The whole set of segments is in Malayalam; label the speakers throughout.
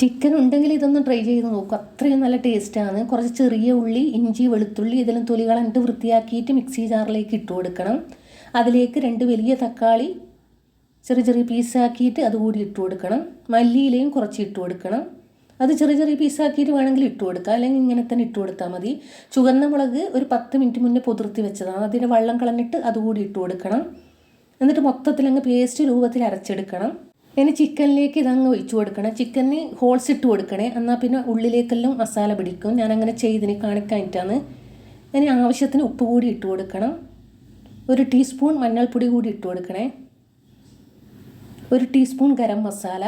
Speaker 1: ചിക്കൻ ഉണ്ടെങ്കിൽ ഇതൊന്ന് ട്രൈ ചെയ്ത് നോക്കും. അത്രയും നല്ല ടേസ്റ്റാണ് കുറച്ച് ചെറിയ ഉള്ളി ഇഞ്ചി വെളുത്തുള്ളി ഇതെല്ലാം തൊലി കളഞ്ഞിട്ട് വൃത്തിയാക്കിയിട്ട് മിക്സി ജാറിലേക്ക് ഇട്ട് കൊടുക്കണം. അതിലേക്ക് രണ്ട് വലിയ തക്കാളി ചെറിയ ചെറിയ പീസാക്കിയിട്ട് അതുകൂടി ഇട്ട് കൊടുക്കണം. മല്ലിയിലയും കുറച്ച് ഇട്ട് കൊടുക്കണം. അത് ചെറിയ ചെറിയ പീസാക്കിയിട്ട് വേണമെങ്കിൽ ഇട്ട് കൊടുക്കുക അല്ലെങ്കിൽ ഇങ്ങനെ തന്നെ ഇട്ട് കൊടുത്താൽ മതി. ചുവന്ന മുളക് ഒരു പത്ത് മിനിറ്റ് മുന്നേ പുതിർത്തി വെച്ചതാണ്. അതിന്റെ വെള്ളം കളഞ്ഞിട്ട് അതുകൂടി ഇട്ട് കൊടുക്കണം. എന്നിട്ട് മൊത്തത്തിൽ അങ്ങ് പേസ്റ്റ് രൂപത്തിൽ അരച്ചെടുക്കണം. ഇനി ചിക്കനിലേക്ക് ഇതങ്ങ് ഒഴിച്ചു കൊടുക്കണം. ചിക്കന് ഹോൾസ് ഇട്ട് കൊടുക്കണേ. എന്നാൽ പിന്നെ ഉള്ളിലേക്കെല്ലാം മസാല പിടിക്കും. ഞാൻ അങ്ങനെ ചെയ്തിന് കാണിക്കാനിട്ടാണ്. ഇനി ആവശ്യത്തിന് ഉപ്പ് കൂടി ഇട്ട് കൊടുക്കണം. ഒരു ടീസ്പൂൺ മഞ്ഞൾപ്പൊടി കൂടി ഇട്ട് കൊടുക്കണേ. ഒരു ടീസ്പൂൺ ഗരം മസാല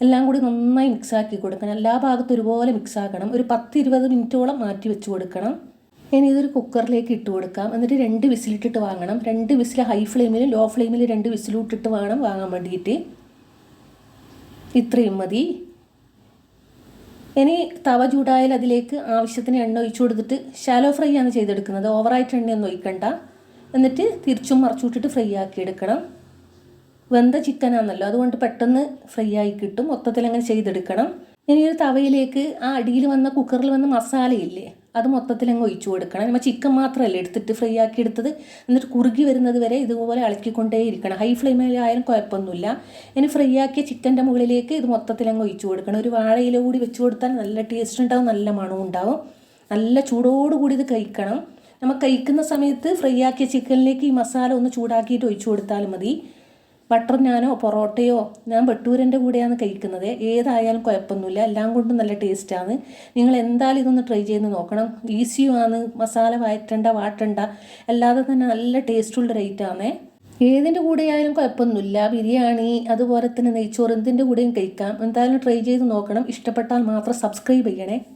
Speaker 1: എല്ലാം കൂടി നന്നായി മിക്സാക്കി കൊടുക്കണം. എല്ലാ ഭാഗത്തും ഒരുപോലെ മിക്സ് ആക്കണം. ഒരു പത്ത് ഇരുപത് മിനിറ്റോളം മാറ്റി വെച്ച് കൊടുക്കണം. ഇനി ഇതൊരു കുക്കറിലേക്ക് ഇട്ട് കൊടുക്കാം. എന്നിട്ട് രണ്ട് വിസിലിട്ടിട്ട് വാങ്ങണം. രണ്ട് വിസിൽ ഹൈ ഫ്ലെയിമിൽ ലോ ഫ്ലെയിമിൽ രണ്ട് വിസിലിട്ടിട്ട് വേണം വാങ്ങാൻ വേണ്ടിയിട്ട്. ഇത്രയും മതി. ഇനി തവ ചൂടായാൽ അതിലേക്ക് ആവശ്യത്തിന് എണ്ണ ഒഴിച്ചു കൊടുത്തിട്ട് ഷാലോ ഫ്രൈ ആണ് ചെയ്തെടുക്കുന്നത്. ഓവറായിട്ട് എണ്ണയൊന്നും ഒഴിക്കണ്ട. എന്നിട്ട് തിരിച്ചും മറച്ചുവിട്ടിട്ട് ഫ്രൈ ആക്കി എടുക്കണം. വെന്ത ചിക്കനാണല്ലോ അതുകൊണ്ട് പെട്ടെന്ന് ഫ്രൈ ആയി കിട്ടും. മൊത്തത്തിൽ അങ്ങനെ ചെയ്തെടുക്കണം. ഇനി ഒരു തവയിലേക്ക് ആ അടിയിൽ വന്ന കുക്കറിൽ വന്ന മസാലയില്ലേ അത് മൊത്തത്തിൽ അങ്ങ് ഒഴിച്ചു കൊടുക്കണം. നമ്മൾ ചിക്കൻ മാത്രമല്ല എടുത്തിട്ട് ഫ്രൈ ആക്കി എടുത്തത്? എന്നിട്ട് കുറുകി വരുന്നത് വരെ ഇതുപോലെ ഇളക്കിക്കൊണ്ടേ ഇരിക്കണം. ഹൈ ഫ്ലെയിമിലായാലും കുഴപ്പമൊന്നുമില്ല. ഇനി ഫ്രൈ ആക്കിയ ചിക്കന്റെ മുകളിലേക്ക് ഇത് മൊത്തത്തിൽ അങ്ങ് ഒഴിച്ചു കൊടുക്കണം. ഒരു വാഴയില കൂടി വെച്ച് കൊടുത്താൽ നല്ല ടേസ്റ്റ് ഉണ്ടാവും നല്ല മണവും ഉണ്ടാവും. നല്ല ചൂടോടുകൂടി ഇത് കഴിക്കണം. നമ്മൾ കഴിക്കുന്ന സമയത്ത് ഫ്രൈ ആക്കിയ ചിക്കനിലേക്ക് ഈ മസാല ഒന്ന് ചൂടാക്കിയിട്ട് ഒഴിച്ചു കൊടുത്താൽ മതി. ബട്ടർ ഞാനോ പൊറോട്ടയോ ഞാൻ ബട്ടൂരന്റെ കൂടെയാണ് കഴിക്കുന്നത്. ഏതായാലും കുഴപ്പമൊന്നുമില്ല. എല്ലാം കൊണ്ടും നല്ല ടേസ്റ്റാണ് നിങ്ങൾ എന്തായാലും ഇതൊന്ന് ട്രൈ ചെയ്ത് നോക്കണം. ഈസിയുമാണ് മസാല വയറ്റണ്ട വാട്ടണ്ട. അല്ലാതെ തന്നെ നല്ല ടേസ്റ്റുള്ള റേറ്റാണ് ഏതിന്റെ കൂടെയായാലും കുഴപ്പമൊന്നുമില്ല. ബിരിയാണി അതുപോലെ തന്നെ നെയ്ച്ചോറ് എന്തിന്റെ കൂടെയും കഴിക്കാം. എന്തായാലും ട്രൈ ചെയ്ത് നോക്കണം. ഇഷ്ടപ്പെട്ടാൽ മാത്രം സബ്സ്ക്രൈബ് ചെയ്യണേ.